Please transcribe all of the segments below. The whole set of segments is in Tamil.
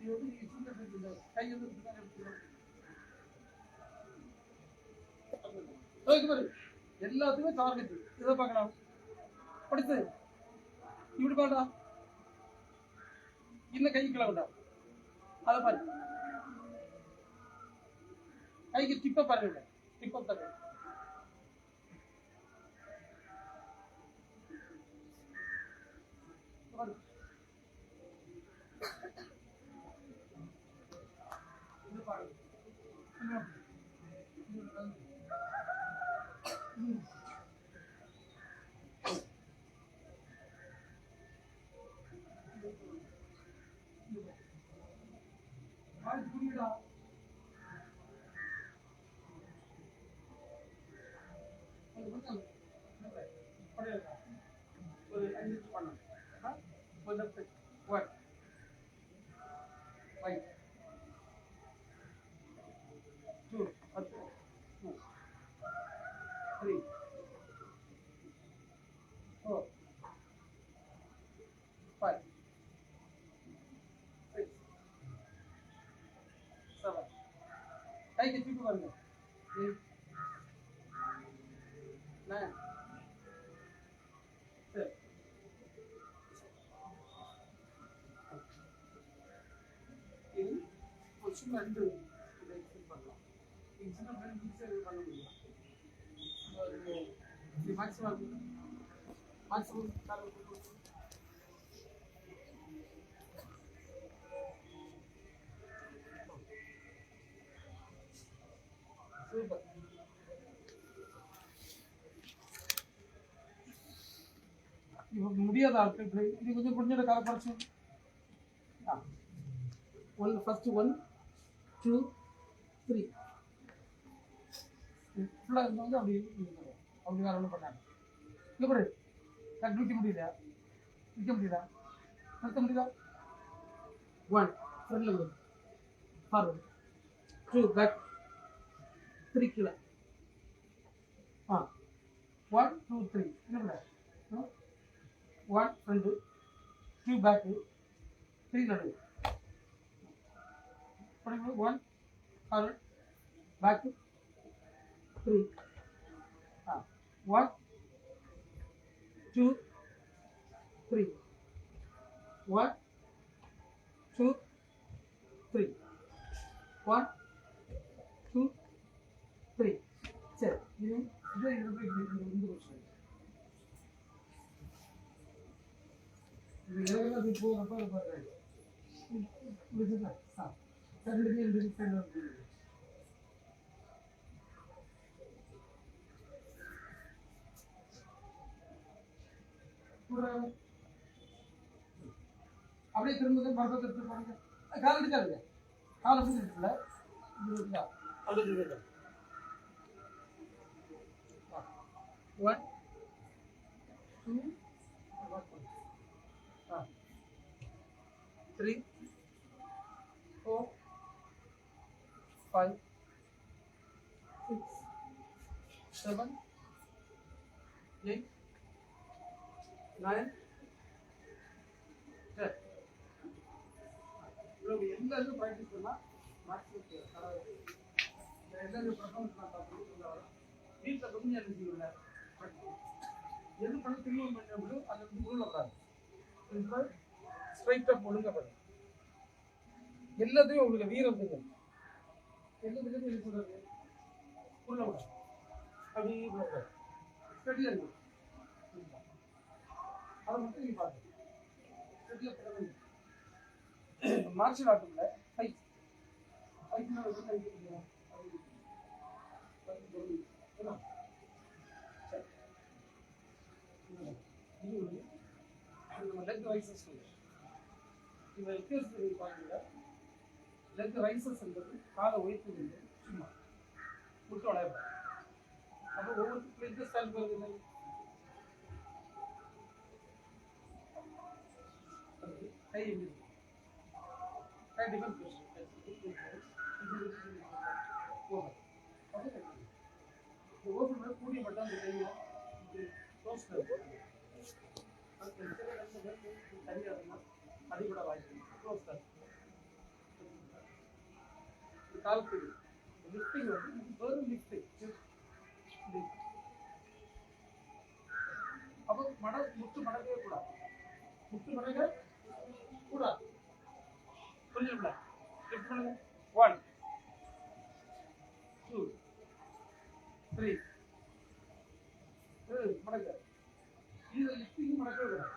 இது வந்து நீங்க சின்ன size இந்த கை வந்து இப்படி தான் எடுத்துக்கணும். இதோ இங்க பாரு. எல்லாத்துக்குமே டார்கெட் இதை பார்க்கலாம் படிச்சு இப்படி பாடா இன்னும் கை கிளம்புடா அதை பாரு கைக்கு டிப்பை பாருங்க டிப்பை பாருங்க பாரு. இது பாரு. இன்னும் இன்னும் கை. ம். பாரு, புரியுதா? அது கொஞ்சம் இல்லை. ரெண்டு பண்ணலாம் இது சின்ன பிள்ளைங்க ஈஸியாக பண்ண முடியும் மேக்ஸிமம் மேக்ஸிமம் சூப்பர் முடியாத ஆட்கள் இது கொஞ்சம் one first one two three ஃபுல்லாக இருந்தவங்க அப்படி அப்படி வேறு ஒன்றும் பண்ணாங்க இங்கே பாரு. நான் நிற்க முடியல. நிற்க முடியுதா நிறுத்த முடியுதா ஒன் ஃப்ரெண்டில் வரும் ஃபார்வர்டு டூ பேக் த்ரீ கீழே. ஆ. ஒன் டூ த்ரீ என்ன பண்ண? One friend two back three நடுவு பண்ணுங்க ஒன் ஃபார்வர்ட் பேக்கு த்ரீ ஆ one two three one two three one two three சரி இது இது இது இது இது இந்த கொஸ்டின் இது எல்லாம் இது போகிறப்ப அது பாருங்க அப்படியே திரும்ப மரத்தை எடுத்து போடுங்க கால் எடுக்காதுங்க கால் எப்படி இருக்குல்ல one two three four five six seven eight nine ten இவ்வளவு எல்லாரும் ப்ராக்டிஸ் பண்ணால் மேக்ஸிமம் தராது எல்லாரும் பர்ஃபார்மன்ஸ் நான் பார்த்து வீட்டில் கொஞ்சம் என்ன செய்யல எது பண்ண திரும்ப பண்ண அது வந்து உருளக்கூடாது ஸ்ட்ரைட்டாக ஒழுங்க பண்ணு எல்லாத்தையும் உங்களுக்கு வீரம் தெரியும் எல்லாத்துக்கும் என்ன சொல்றது உள்ள விட அப்படி ஸ்டடியாக இருக்கும் அதை மட்டும் நீ பாருங்க. ஸ்டடியாக பண்ண மார்ஷல் ஆர்ட்டுல ஃபைட் ஃபைட்னா இது. நம்ம லெக் வைசஸ் இந்த பாருங்க. லெக் ரைசஸ் என்பது காலை உயர்த்து நின்று சும்மா முட்டு வளையப்படும் அப்போ ஒவ்வொரு எந்த ஸ்டைல் வருது கை எப்படி கை டிஃபரெண்ட் ஓப்பன் கூடிய மட்டும் அந்த கையில் க்ளோஸ் தனியாக இருந்தால் வாய்ப்பு க்ளோஸ் காலத்துக்கு லிஃப்டிங் வந்து வெறும் லிஃப்டிங் அப்போ மட முத்து மடக்கவே கூடாது. முத்து மடக்க கூடாது. புரியுதுங்களா லிஃப்ட் பண்ணுங்க? ஒன் டூ த்ரீ மடக்க இது லிஃப்டிங் மடக்கவே கூடாது.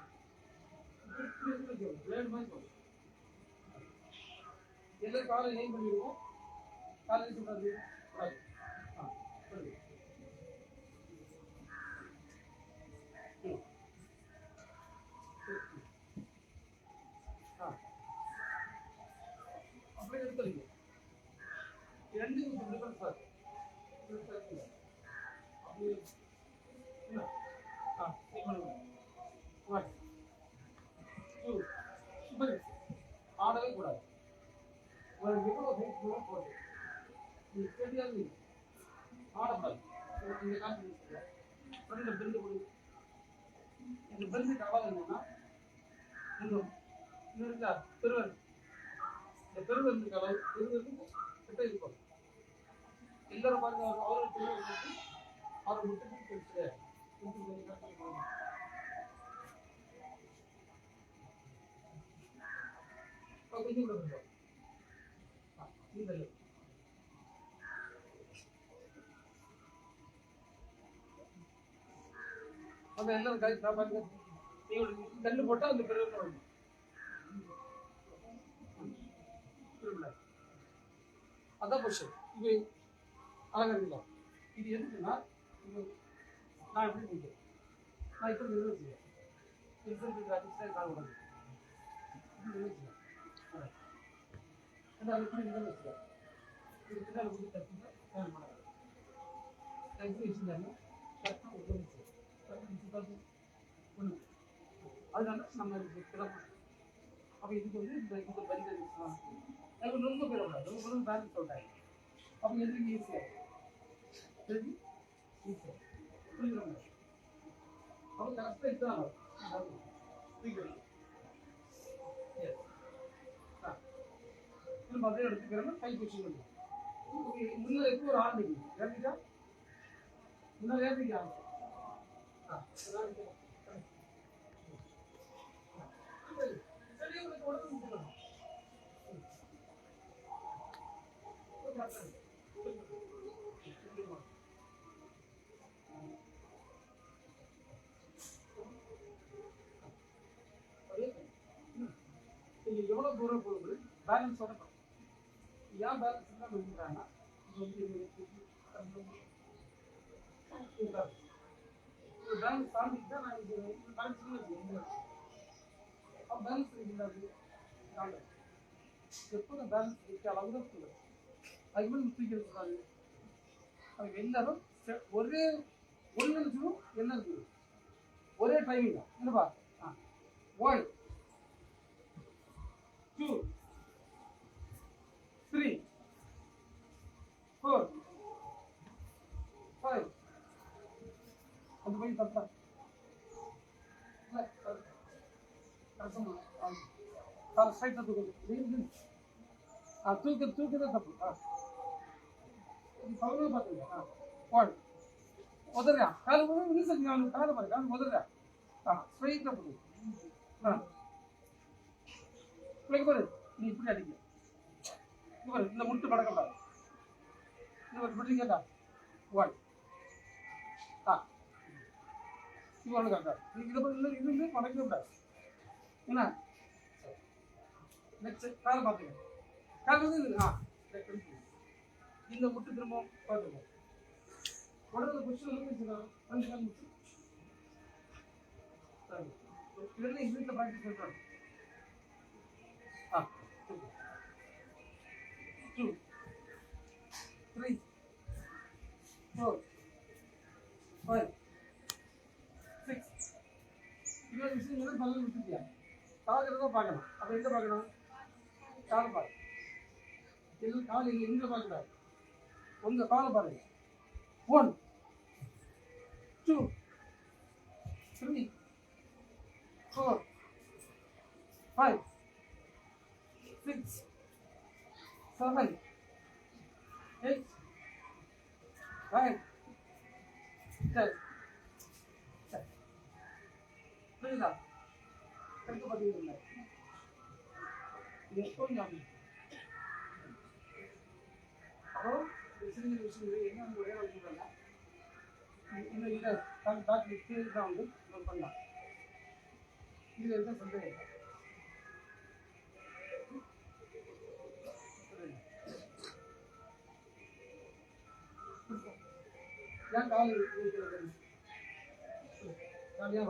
இப்படி மாதிரி போகும். எல்லாரும் ஏன் பண்ணிடுவோம். காலை சொல்றது கூடாது ஆ சொல்லுங்க ம். ஆ அப்படியே பெண்டு கவலை என்னன்னா இந்த இருக்கா பெருவல் இந்த பெருவல் இருக்க அளவு கிட்ட இருக்கும் எல்லாரும் பாருங்க அவர் அவரோட பெருவல் அவர் முட்டுக்கு கொஞ்சம் கூட கொஞ்சம் இல்லை. அந்த எல்லாரும் கை நான் பாருங்க நீங்க கல்லு போட்டா அந்த பெருவல் வரும் திரும்பல அதான் பொசிஷன் இது அழகா இருக்குல்ல இது எதுக்குன்னா இது நான் எப்படி நிற்கிறேன் நான் இப்படி நிர்வகிக்கிறேன் இன்சென்டிவ் அடிச்சு கால் உடம்பு நிர்வகிக்கிறேன் ஏன்னா அது இப்படி நிர்வகிக்கிறேன் இது பின்னால் வந்து தப்பிட்டு கால் வச்சுருந்தாங்க ஒன்று அதனால நம்ம இதுக்கு கிளம்ப அப்போ இதுக்கு வந்து இந்த இந்த பரிதை எனக்கு ரொம்ப பெறக்கூடாது ரொம்ப ரொம்ப பேலன்ஸ் அவுட் ஆகிடும் அப்போ எதுக்கு ஈஸியாக சரி ஈஸியாக புரிஞ்சுக்கோங்க அப்போ கரெக்டாக இதுதான் வரும் புரியுது Yes. ஆ. திரும்ப அதே எடுத்துக்கிறோம் கை பிடிச்சி முன்ன எப்போ ஒரு ஆள் நிற்குது ஏறிக்கா முன்னாடி ஏறிக்கா ஆ. அதான் எவ்வளவு தூரம் போகுது பேலன்ஸ் சொல்லணும் ஏன் பேலன்ஸ் தான் இருக்கிறாங்கன்னா பேலன்ஸ் தாண்டிட்டு தான் நான் இது பேலன்ஸ் இல்லை பேலன்ஸ் இல்லாது எப்போதும் பேலன்ஸ் இருக்க அளவு தான் சொல்லுவேன் அதுக்கு மேலே தூக்கிறது கூடாது அதுக்கு எல்லாரும் ஒரே ஒரு என்ன இருக்குது ஒரே டைமிங் தான் என்னப்பா ஆ one two three four five அந்த போய் தப்பா இல்லை கரெக்டாக தூக்கு தூக்குதே தப்பு. ஆ. இது பவுனே பார்த்துங்க உதறியா கால போது நீசல் நான் கால பாரு கால உதறியா ஆ ஸ்ட்ரைட்டாக போடு. ஆ. பிள்ளைக்கு பாரு. நீ இப்படி அடிக்க இந்த முட்டு படக்கூடாது இந்த இது ஒன்று கரெக்டா நீ இதை பாரு இல்லை நெக்ஸ்ட் காலை பார்த்துங்க கால் வந்து ஆ இந்த முட்டு திரும்ப பார்த்துக்கோ வந்து கால் முட்டு இதெல்லாம் வீட்டில் ப்ராக்டிஸ் பண்ணுறாங்க ஆ two three four five six இன்னொரு விஷயம் என்னன்னா பல்லு விட்டுட்டியா பார்க்கறத பார்க்கணும் அப்போ எங்கே பார்க்கணும்? காலை பாரு. எல்லாம் கால் எங்கே எங்கே பார்க்கக்கூடாது உங்கள் காலை பாருங்க one two three four five six seven eight nine ten சரி புரியுதா? கணக்கு பதிவு எப்போ ஞாபகம்? அப்புறம் சிறிய விஷயங்கள் என்ன கீழே தான் வந்து நம்ம பண்ணலாம். இதில் சந்தேகம் ஏன் கால் இருக்கிறது காலியாக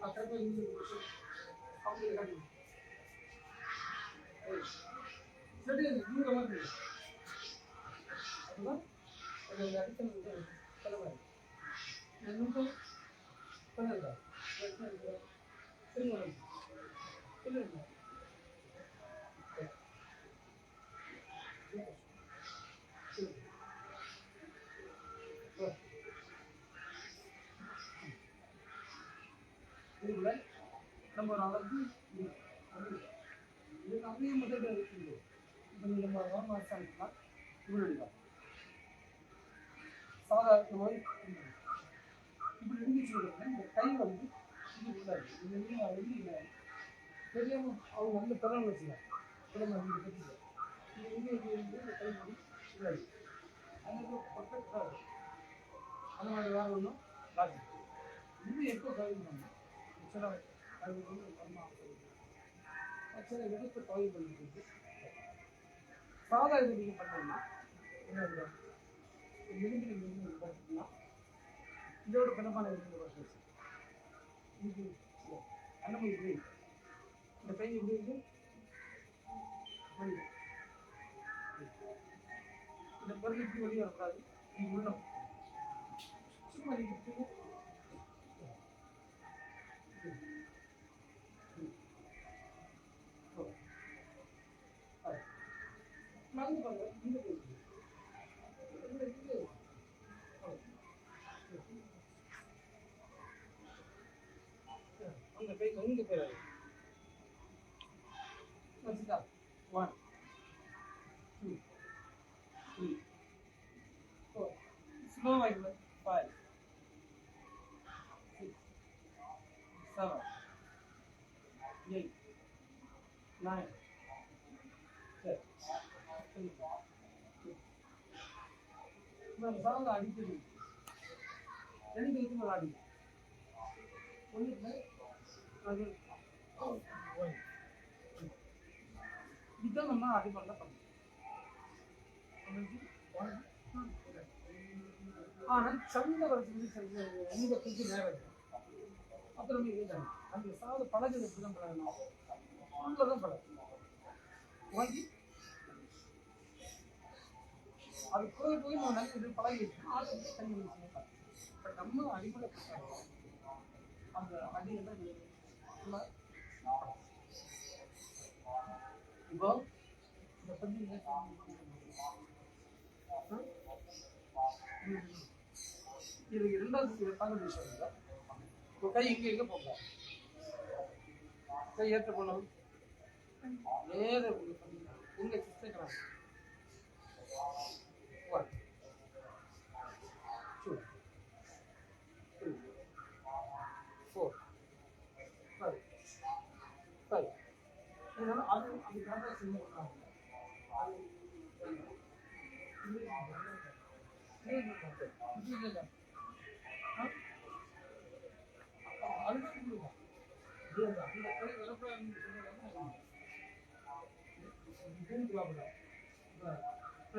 சொல்லுங்க சொல்லுங்க சொல்லுங்க இதுல நம்ம ஒரு அளவுக்கு இது அப்படியே முதல்ல இருக்குது இப்போ நீங்கள் நம்ம வர மாசாங்கன்னா இப்படி எடுக்கலாம் சாதாரண மாதிரி இப்படி எடுத்து வச்சுருக்கோம் இந்த கை வந்து இது உள்ளாது இந்த மீன் வந்து இல்லை தெரியாம அவங்க வந்து திறன் வச்சுக்கலாம் திறமை வந்து கட்டிக்க இது இங்கே இது வந்து இந்த கை வந்து அது வந்து பர்மா ஆக்சுவலாக எடுத்து கல்வி பண்ணிட்டு சாதா இது நீங்கள் பண்ணோம்னா என்ன இருக்கும் எலும்பு நீங்கள் பார்த்தீங்கன்னா இதோட பிணமான எலும்பு வருஷம் இது அண்ணன் இப்படி இந்த பையன் இப்படி இருக்கு இந்த பொருள் இப்படி வெளியே வரக்கூடாது இது உள்ள சும்மா நீங்கள் இப்படி நடந்து பாருங்க இந்த கை இந்த இது அந்த கை இங்க போயிடாது வச்சுட்டா ஒன் டூ த்ரீ ஃபோர் ஸ்லோவாக இல்லை five six seven eight nine நான் சாங்க அடிக்கடி ரெண்டு இதுக்கு மேலே அடி ஒன்று அது இதுதான் நம்ம அடிப்படை ஆனால் சந்த வருஷத்துக்கு உங்க கொஞ்சம் நேரம் அப்புறம் அந்த சாது பழகுது எப்படி தான் பழகணும் உள்ளதான் பழகணும் வாங்கி அது போய் போய் நம்ம நல்ல இது பழகிடுச்சு ஆட்டோமே தண்ணி பட் நம்ம அடிமலை அந்த அடியெல்லாம் இப்போ இது இரண்டாவது பங்கு விஷயம் இல்லை இப்போ கை இங்கே எங்கே போங்க கை ஏற்ற போனோம் நேர எங்க sister One, two, three, four, five, five. இதனால அது அது கரெக்டாக செய்ய மாட்டாங்க அது இது இல்லை அதுதான் கொடுக்கும் இது அந்த அந்த கை வரப்படாதுன்னு சொன்னது இது ப்ராப்ளம் இப்போ இது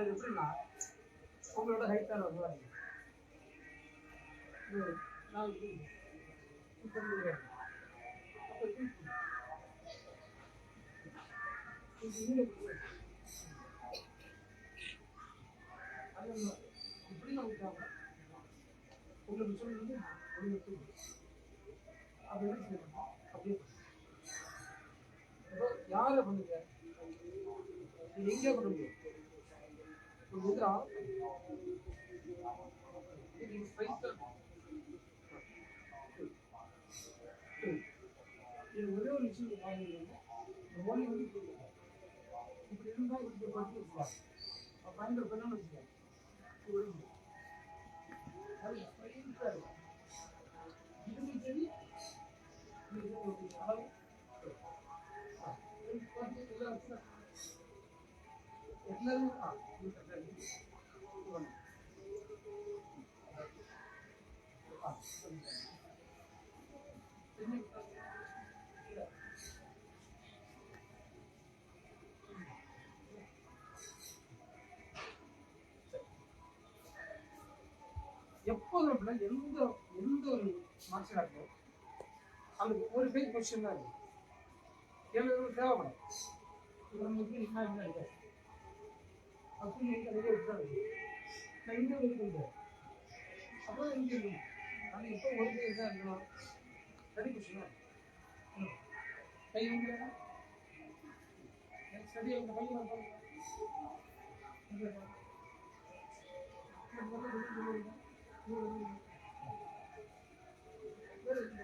எப்படின்னா உங்களோட ஹைட்டான வருவாங்க நான் இப்படி அப்போ யாரை பண்ணுங்க எங்கே பண்ண முடியும் ஒரு முத்ரா இது இது ஒரே ஒரு விஷயம் பாருங்க இந்த எப்போதும் எந்த எந்த ஒரு மார்ஷல் ஆர்ட்டோ அந்த ஒரு பேஜ் கொஸ்டின் தான் இருக்கு கேள்வி தேவைப்படும். இது நம்ம எப்படி நான் அப்படி எனக்கு அப்புறம் இங்கே இருக்கணும் ஆனால் இப்போ ஒரு பேஜ் தான் இருக்கணும் ஸ்டடி கொஸ்டின் தான். கை வந்து ஸ்டடி அவங்க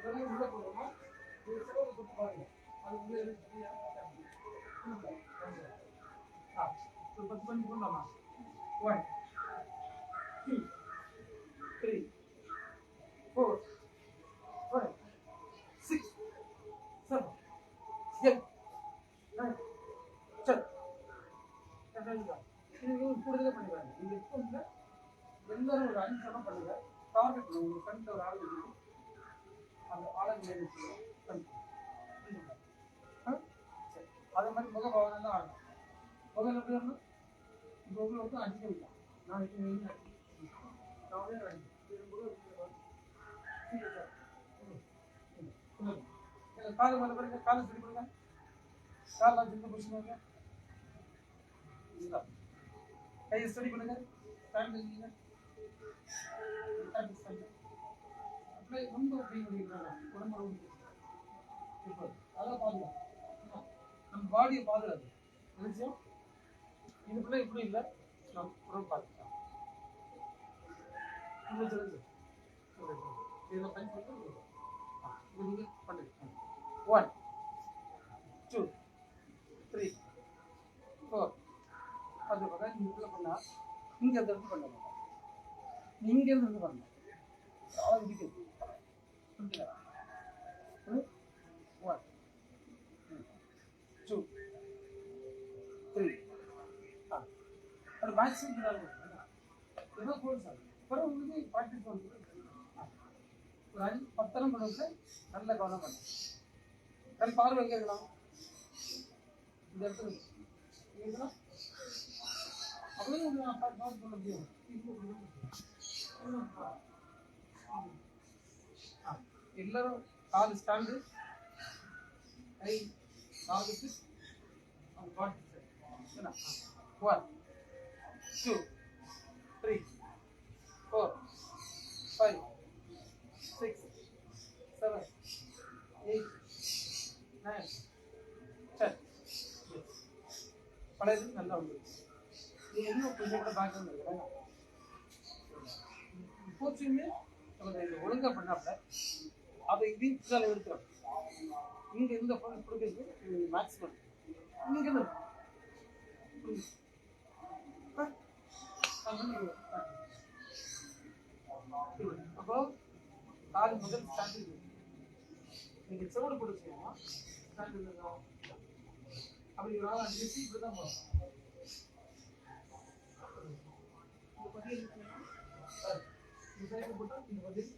கை வந்து இங்கே பாருங்க. இங்கே பாருங்க, இங்கே பாருங்க. கூடுதலாக பண்ணிடுவாங்க நீங்கள் எப்போ எந்த ஒரு அஞ்சு சதம் பண்ணுங்க. டார்கெட் உங்க ஃப்ரெண்ட் ஒரு ஆள் இருக்கு. அந்த ஆளை மேலே அதே மாதிரி முக பவனம் தான் ஆகும் முதல்ல எப்படி வரணும் இப்போ உங்களை வந்து அடிக்க வைக்கலாம் நாளைக்கு வெளியே நானே அடிக்கும் காலை மேலே பாருங்க. காலை சரி பண்ணுங்க. காலெலாம் சின்ன பிடிச்சிங்க கையை ஸ்டடி பண்ணுங்க. ஸ்டாண்ட் பண்ணுங்க நம்ம பாடியை பாதுகாப்பு இதுக்குள்ள இப்படி இல்லை. நம்ம உடம்பு பார்த்துக்கலாம் இதில் பயன்படுத்த இது நீங்கள் பண்ணுங்க ஒன் டூ த்ரீ ஃபோர் அது பக்கம் இதுக்குள்ள பண்ணால் இங்கே அந்த இடத்துல பண்ணலாம். இங்கே இருந்து பண்ணணும் அவ்வளோ இருக்குது புரிஞ்சுதா ஒன் டூ த்ரீ ஆ அது மேக்ஸிமம் ஏதோ கோல் சார் அப்புறம் உங்களுக்கு ப்ராக்டிஸ் பண்ணுறது ஒரு அஞ்சு பத்தனம் பண்ணுறது நல்ல கவனம் பண்ணும் கண் பார்வை எங்கே இருக்கலாம் இந்த இடத்துல இங்க இருக்கலாம் அப்படியே உங்களுக்கு நான் பார்த்து பார்த்து சொல்ல முடியும் ஆ, எல்லாரும் கால் ஸ்டாண்டு கை காலுக்கு அவங்க பாட்டு என்ன? One two three four five six seven eight nine ten பழையது நல்லா வந்து நீ என்ன கொஞ்சம் கூட பேக்ரவுண்ட் இருக்கிறேன் கோச்சிங்கு நமக்கு இந்த ஒழுங்கா பண்ணாப்புல அதை இதையும் பின்னால எடுத்துரும் இங்க இந்த பொருள் கொடுக்குறது? மேக்ஸிமம் இங்கே இருந்து அப்போ கால் முதல் ஸ்டாண்ட் நீங்கள் செவடு பிடிச்சீங்கன்னா ஸ்டாண்ட் இருக்கா அப்படி ஒரு ஆள் அஞ்சு இப்படி தான் போகணும் இந்த பதில்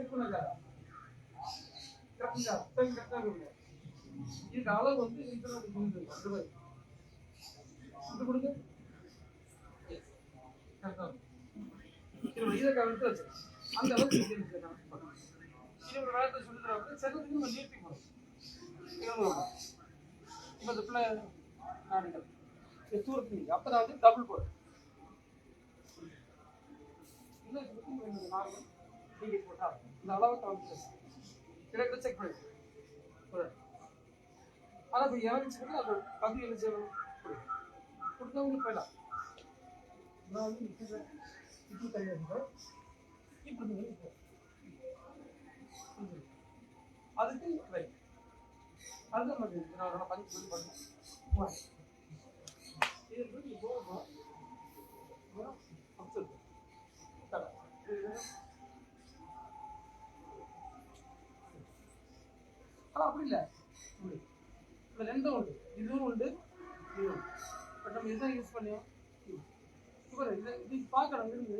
இருக்குன்னா, சார், இந்த சைடு இது இதை கவனித்து வச்சு அந்த அளவுக்கு இது இருக்கு பண்ணணும். இது ஒரு வேலை சொல்லி தரவங்க நம்ம இப்போ இந்த பிள்ளை நாடுகள் தூரத்து அப்போ வந்து டபுள் போடும் இன்னும் நார்மல் இந்த அளவு கவனித்து கிழக்கு செக் பண்ணி. ஒரு ஆனால் இப்போ இறங்கிச்சுக்கிட்டு அது பகுதி என்ன செய்யணும் போயிடலாம். நான் வந்து இப்போ இப்போ கிடையாது இப்போ நீங்கள் அதுக்கு ரைட் அதுதான் மாதிரி நான் பஞ்சு பண்ணி பண்ணேன் இது வந்து இப்போ ஆனால் அப்படி இல்லை. இப்படி ரெண்டும் உண்டு. இதுவும் உண்டு. இதுவும் பட் நம்ம இதுதான் யூஸ் பண்ணியோம் இப்போ இது இது பார்க்கணும் இருந்து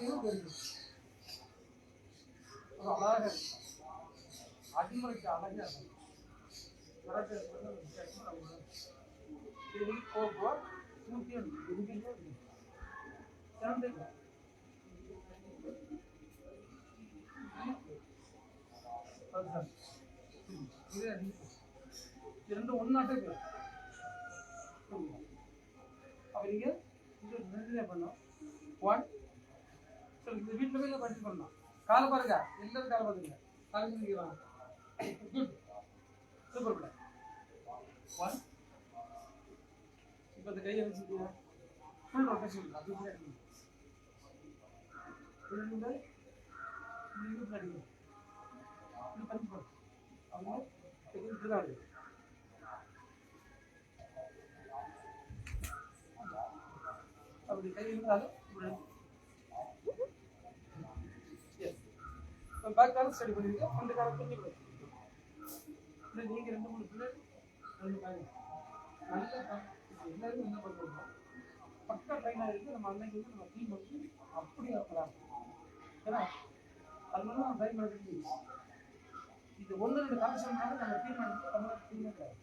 அது அழகா இருக்கு. அடிமுறைக்கு அழகாக இருக்கும் நூற்றி ஒன்று இதுக்கு செவன்டி இரண்டு அப்போ நீங்கள் இது பண்ணோம். ஒன் சரி வீட்டில் போய் படிச்சு பண்ணலாம் காலை பாருங்க. எல்லாரும் காலை பாருங்க காலை நிற்கிறாங்க குட் சூப்பர் பிள்ளை. ஒன் இப்போ இந்த கையை வச்சுக்கோங்க ஃபுல் ரொட்டேஷன் அது அவங்க அப்படி கை இருந்தாலும் இப்படி எஸ் பேக் காலம் ஸ்டடி பண்ணிருங்க அந்த காலம் கொஞ்சம் கூட இல்லை நீங்கள் ரெண்டு மூணு பிள்ளை ரெண்டு பாருங்க நல்ல கா- என்ன பண்ணுறோம் பக்கா ட்ரைனாக இருக்குது நம்ம அன்னைக்கு வந்து நம்ம டீம் வந்து அப்படியே இருக்கலாம் ஏன்னா அதனால நம்ம ட்ரைன் பண்ணி இது ஒன்று ரெண்டு கலெக்ஷன்னால நம்ம டீம் வந்து தமிழ்நாடு டீமே கிடையாது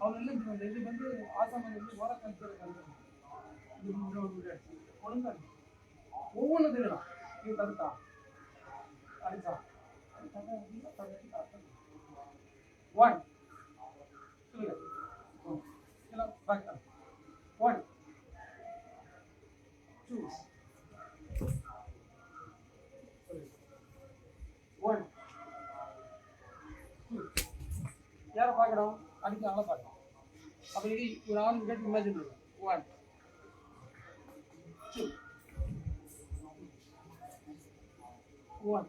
அவர் இல்லை இந்த இது வந்து ஆசாம் வந்து ஓர கல்ச்சர் இது ஒழுங்காக ஒவ்வொன்று அடிச்சு இது தடுத்தான் அடிச்சா ஒன் சொல்லுங்க ஒன் டூ யாரை பார்க்கணும் அடிக்க ஆளை பார்க்கணும் அப்போ இது ஒரு ஆள் கேட்டு இமேஜின் பண்ணுங்க ஒன் டூ ஒன்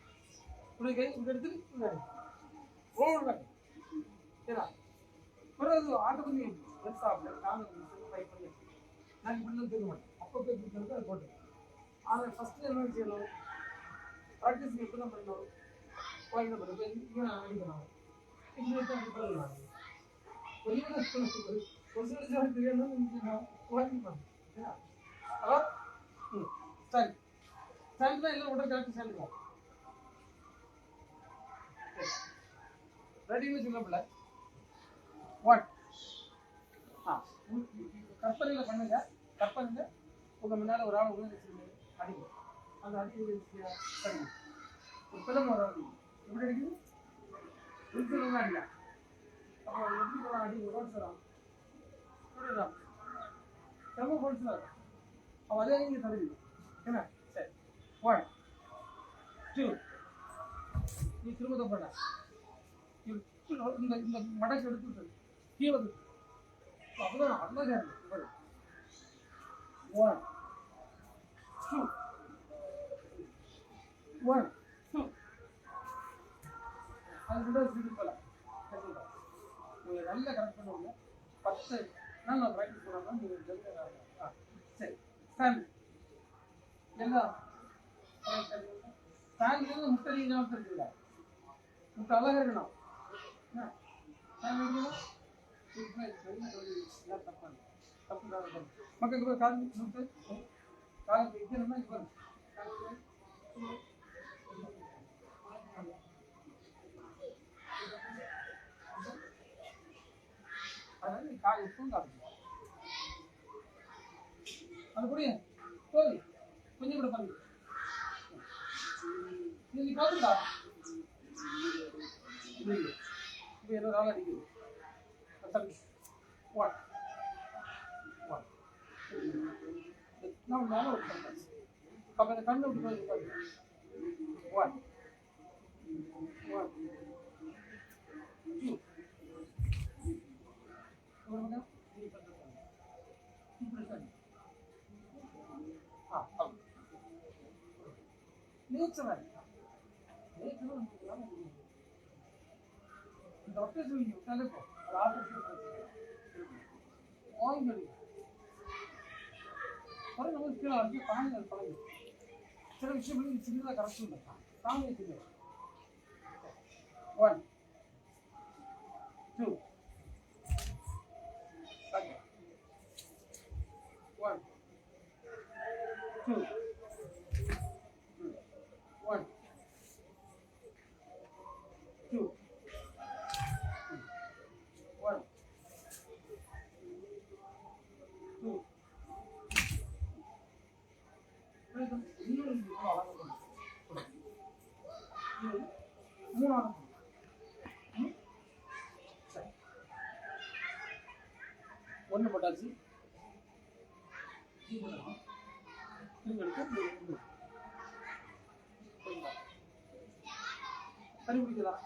டூ நூற்றி நூற்றி டபுள் அடிக்கலாம் இருந்துச்சுன்னா உனக்கு இங்க எடுத்து ஓவர் ஏன்னா பிறகு ஆட்டோ பண்ணி பெருசாக நானும் ட்ரை பண்ணி நான் இப்படி தான் தூக்க மாட்டேன் அப்போ போய் கொடுத்தது அது போட்டேன் ஆனால் ஃபஸ்ட்டு என்ன செய்யணும் ப்ராக்டிஸ் எப்படி தான் பண்ணணும் வாங்கி பண்ண இப்போ இங்கே நான் அடிக்கணும் இங்கே தான் அடிக்கலாம் கொஞ்சம் கொஞ்சம் தெரியணும் வாங்கி பண்ணேன் ஹலோ ம் சரி ஸ்டாண்ட் தான் எல்லாம் உடனே கரெக்டாக ஸ்டாண்ட் தான் ரெடின்னு சொல்ல பிள்ளை. வாட் ஆ கற்பனையில் பண்ணுங்க. கற்பனைங்க உங்கள் முன்னால் ஒரு ஆள் உள்ள அடிங்க. அந்த அடி சரிங்க. ஒரு பிள்ளை ஒரு ஆள் எப்படி அடிக்குது விழுத்துறவங்க அடிக்கலாம் அப்போ எப்படி போகலாம் அடி? ரோட் தரோம் புரியுதா? செம்ம போலீஸ்லாம் அவன் அதே நீங்கள் தருவீங்க. என்ன? சரி. ஒன் டூ நீ திரும்ப பண்ண இந்த இந்த மடக்கு எடுத்து கீழே அப்பதான் அழகா இருக்கு. ஒன் டூ ஒன் டூ அது கூட ஸ்பீடு நீங்கள் நல்லா கரெக்ட் பண்ணுவோம் பத்து நாள் நான் ப்ராக்டிஸ் பண்ணாமல் நீங்கள் ஜெயிக்க சரி. ஸ்டாண்ட் எல்லாம். ஸ்டாண்ட்லேருந்து முட்டை நீங்கள் இருக்குல்ல முட்டை இருக்கணும் மக்களுக்கு போய் கால் முட்டு கால் வைக்கணும்னா இப்போ அதனால அது போய் கொஞ்சம் கூட பண்ணு இது நீ பார்த்துடா இது இது ஏதோ நாள் அடிக்குது தம்பி ஒன் ஒன் நான் மேலே ஒரு பண்ணுறேன் அப்போ இந்த கண்ணு விட்டு போய் பாருங்க ஒன் ஒன் டூ ஒரு மணி three percent two doctor is doing you, tell him. All money. సరే నువ్వు తినాలి పాంగ్ పాంగ్ చిన్న విషయం చిన్నదా కరెక్ట్ ఉంది పాంగ్ తిన్నాడు వన్ టూ వన్ టూ ஒன்று போட்டாச்சு. சரி பிடிக்கலாம்